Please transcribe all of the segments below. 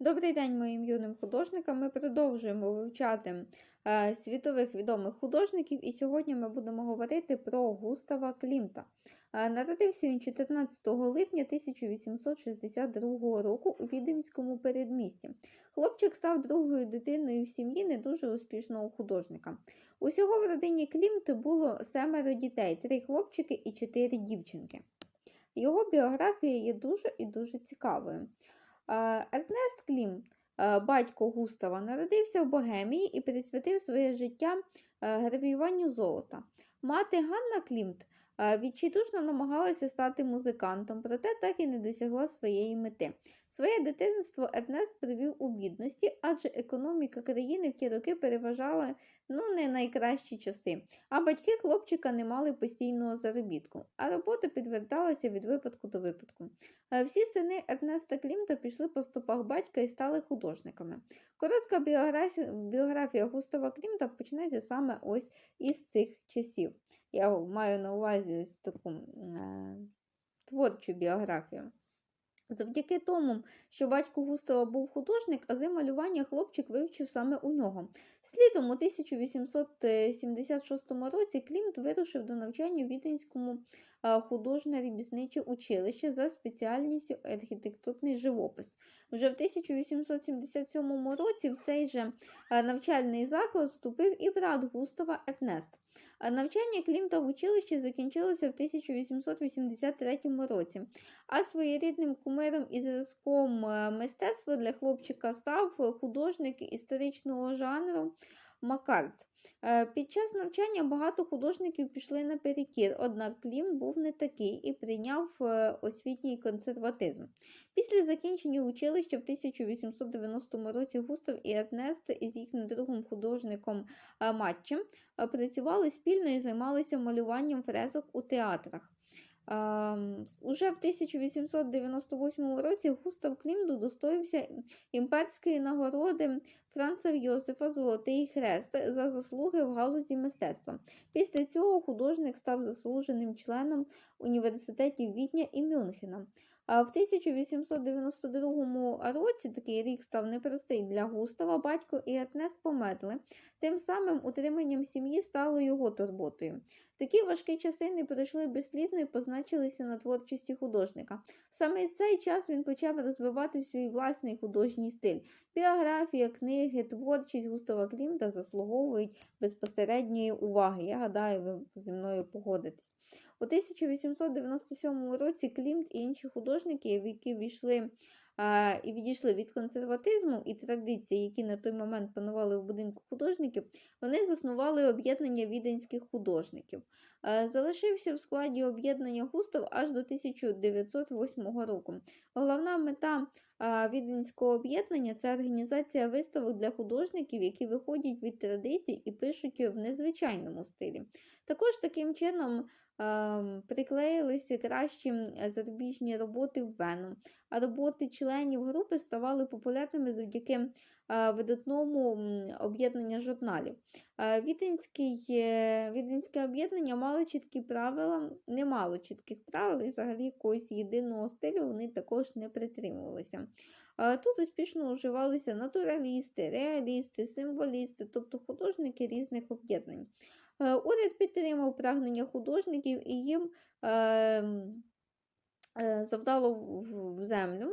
Добрий день моїм юним художникам. Ми продовжуємо вивчати е, світових відомих художників, і сьогодні ми будемо говорити про Густава Клімта. Е, народився він 14 липня 1862 року у Віденському передмісті. Хлопчик став другою дитиною в сім'ї не дуже успішного художника. Усього в родині Клімт було семеро дітей: три хлопчики і чотири дівчинки. Його біографія є дуже і дуже цікавою. Ернест Клім, батько Густава, народився в Богемії і присвятив своє життя гравіюванню золота. Мати Ганна Клімт відчайдушно намагалася стати музикантом, проте так і не досягла своєї мети. Своє дитинство Ернест провів у бідності, адже економіка країни в ті роки переважала ну, не найкращі часи, а батьки хлопчика не мали постійного заробітку, а робота підверталася від випадку до випадку. Е, Всі сини Ернеста Клімта пішли по стопах батька і стали художниками. Коротка біографія, Густава Клімта почнеться саме ось із цих часів. Я маю на увазі ось таку е, творчу біографію. Завдяки тому, що батько Густава був художник, ази малювання хлопчик вивчив саме у нього. Слідом у 1876 році Клімт вирушив до навчання у Віденському е, художньо-ремісниче училище за спеціальністю архітектурний живопис. Вже в 1877 році в цей же навчальний заклад вступив і брат Густава Ернест. Навчання Клімта в училищі закінчилося в 1883 році, а своєрідним кумиром і зразком мистецтва для хлопчика став художник історичного жанру Макарт. Е, Під час навчання багато художників пішли наперекір, однак Клім був не такий і прийняв е, освітній консерватизм. Після закінчення училища в 1890 році Густав і Ернест із їхнім другом художником е, Матчем працювали спільно і займалися малюванням фресок у театрах. Ем, Уже в 1898 році Густав Клімт удостоївся імперської нагороди Франца Йосифа Золотий Хрест за заслуги в галузі мистецтва. Після цього художник став заслуженим членом університетів Відня і Мюнхена. А в 1892 році такий рік став непростий для Густава, батько і Ернест померли. Тим самим утриманням сім'ї стало його турботою. Такі важкі часи не пройшли безслідно і позначилися на творчості художника. Саме цей час він почав розвивати свій власний художній стиль. Біографія, книги, творчість Густава Клімта заслуговують безпосередньої уваги. Я гадаю, ви зі мною погодитесь. У 1897 році Клімт і інші художники, які війшли а, і відійшли від консерватизму і традицій, які на той момент панували в будинку художників, вони заснували об'єднання віденських художників. Е, Залишився в складі об'єднання Густав аж до 1908 року. Головна мета а, віденського об'єднання це організація виставок для художників, які виходять від традицій і пишуть в незвичайному стилі. Також таким чином ем, приклеїлися кращі зарубіжні роботи в Вену, а роботи членів групи ставали популярними завдяки е, видатному об'єднання журналів. Віденське об'єднання мало чіткі правила, не мало чітких правил і взагалі якогось єдиного стилю вони також не притримувалися. Тут успішно уживалися натуралісти, реалісти, символісти, тобто художники різних об'єднань. Е, Уряд підтримав прагнення художників і їм е, е, завдало в- землю,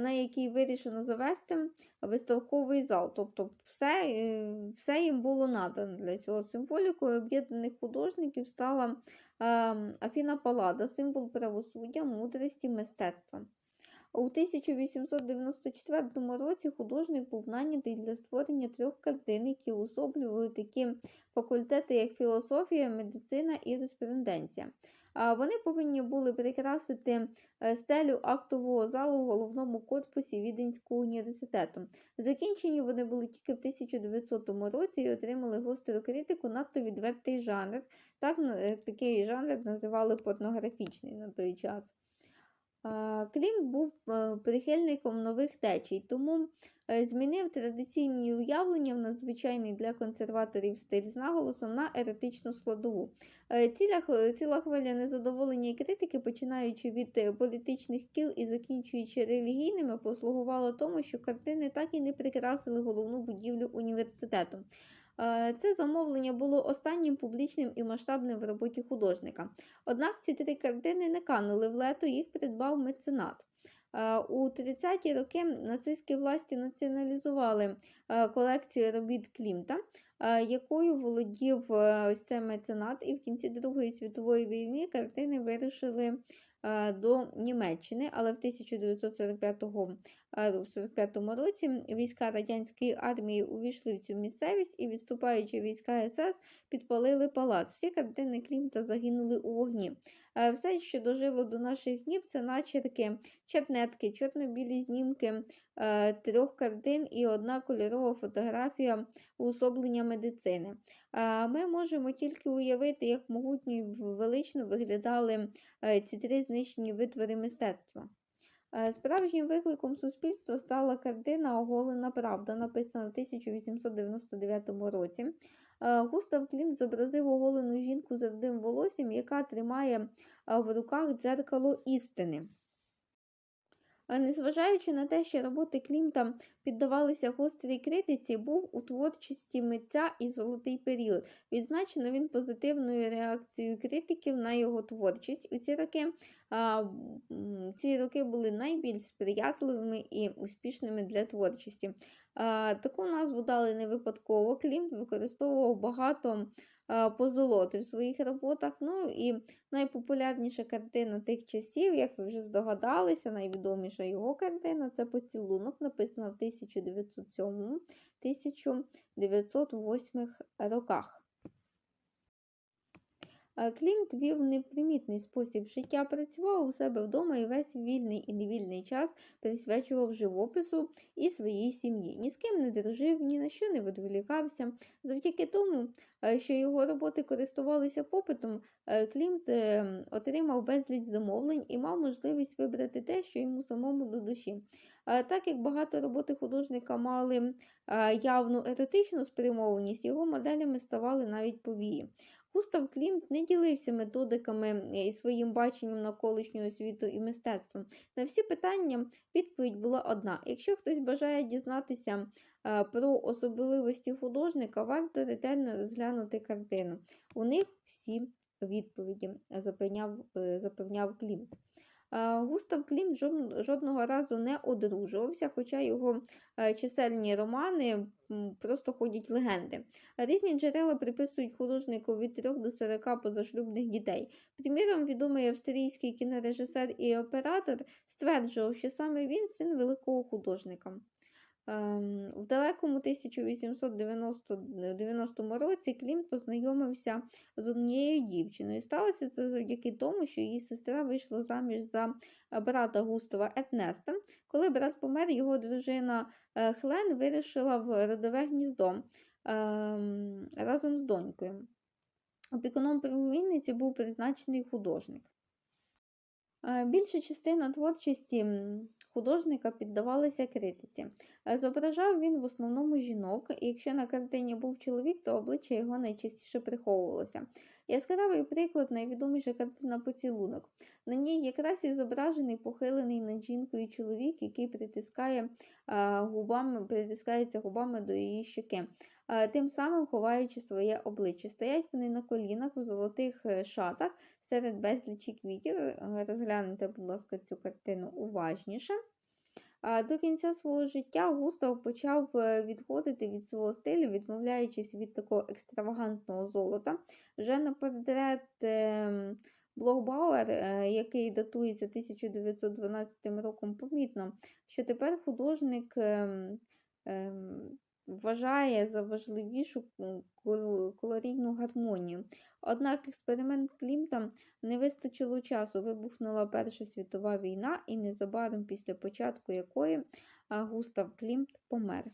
на якій вирішено завести виставковий зал. Тобто все, е, все їм було надано для цього. Символікою об'єднаних художників стала е, Афіна Палада, символ правосуддя, мудрості, мистецтва. У 1894 році художник був нанятий для створення трьох картин, які уособлювали такі факультети, як філософія, медицина і юриспруденція. Вони повинні були прикрасити е, стелю актового залу в головному корпусі Віденського університету. Закінчені вони були тільки в 1900 році і отримали гостру критику, надто відвертий жанр. Так, е, такий жанр називали порнографічний на той час. А, Клімт був е, прихильником нових течій, тому е, змінив традиційні уявлення в надзвичайний для консерваторів стиль з наголосом на еротичну складову. Е, Ціла, ціла хвиля незадоволення і критики, починаючи від політичних кіл і закінчуючи релігійними, послугувало тому, що картини так і не прикрасили головну будівлю університету. Е, Це замовлення було останнім публічним і масштабним в роботі художника. Однак ці три картини не канули в лето, їх придбав меценат. Е, У 30-ті роки нацистські власті націоналізували е, колекцію робіт Клімта, якою володів ось цей меценат, і в кінці Другої світової війни картини вирушили до Німеччини, але в 1945 е, в 45 році війська радянської армії увійшли в цю місцевість і відступаючи війська СС підпалили палац. Всі картини Клімта загинули у вогні. Все, що дожило до наших днів, це начерки, чатнетки, чорно-білі знімки трьох картин і одна кольорова фотографія уособлення медицини. Ми можемо тільки уявити, як могутньо і велично виглядали ці три знищені витвори мистецтва. Е, Справжнім викликом суспільства стала картина Оголена Правда, написана в 1899 році. Е, Густав Клімт зобразив оголену жінку з рудим волоссям, яка тримає е, в руках дзеркало істини. Незважаючи на те, що роботи Клімта піддавалися гострій критиці, був у творчості митця і золотий період. Відзначено він позитивною реакцією критиків на його творчість. У ці роки, а, ці роки були найбільш сприятливими і успішними для творчості. А, Таку назву дали не випадково. Клімт використовував багато а, позолоти в своїх роботах. Ну і найпопулярніша картина тих часів, як ви вже здогадалися, найвідоміша його картина це поцілунок, написана в 1907-1908 роках. Клімт вів непримітний спосіб життя, працював у себе вдома і весь вільний і невільний час присвячував живопису і своїй сім'ї. Ні з ким не дружив, ні на що не відволікався. Завдяки тому, е, що його роботи користувалися попитом, е, Клімт е, отримав безліч замовлень і мав можливість вибрати те, що йому самому до душі. Так як багато роботи художника мали явну еротичну спрямованість, його моделями ставали навіть повії. Густав Клімт не ділився методиками і своїм баченням навколишнього світу і мистецтвом. На всі питання відповідь була одна: якщо хтось бажає дізнатися е, про особливості художника, варто ретельно розглянути картину. У них всі відповіді запевняв, е, запевняв Клімт. Густав Клім жодного разу не одружувався, хоча його е, чисельні романи просто ходять легенди. Різні джерела приписують художнику від 3 до 40 позашлюбних дітей. Приміром, відомий австрійський кінорежисер і оператор стверджував, що саме він син великого художника. Ем, В далекому 1890 році Клімт познайомився з однією дівчиною. Сталося це завдяки тому, що її сестра вийшла заміж за брата Густава Етнеста. Коли брат помер, його дружина е, Хлен вирішила в родове гніздо ем, разом з донькою. Опікуном племінниці був призначений художник. Е, Більша частина творчості художника піддавалася критиці. Е, Зображав він в основному жінок, і якщо на картині був чоловік, то обличчя його найчастіше приховувалося. Яскравий приклад найвідоміша картина Поцілунок. На ній якраз і зображений похилений над жінкою чоловік, який притискає е, губами, притискається губами до її щоки, тим самим ховаючи своє обличчя. Стоять вони на колінах у золотих шатах серед безлічі квітів. Е, Розгляньте, будь ласка, цю картину уважніше. До кінця свого життя Густав почав е, відходити від свого стилю, відмовляючись від такого екстравагантного золота. Вже на портрет ем, Блохбауер, е, який датується 1912 роком, помітно, що тепер художник ем, ем, вважає за важливішу м, колорійну гармонію. Однак експеримент Клімта не вистачило часу. Вибухнула Перша світова війна, і незабаром після початку якої Густав Клімт помер.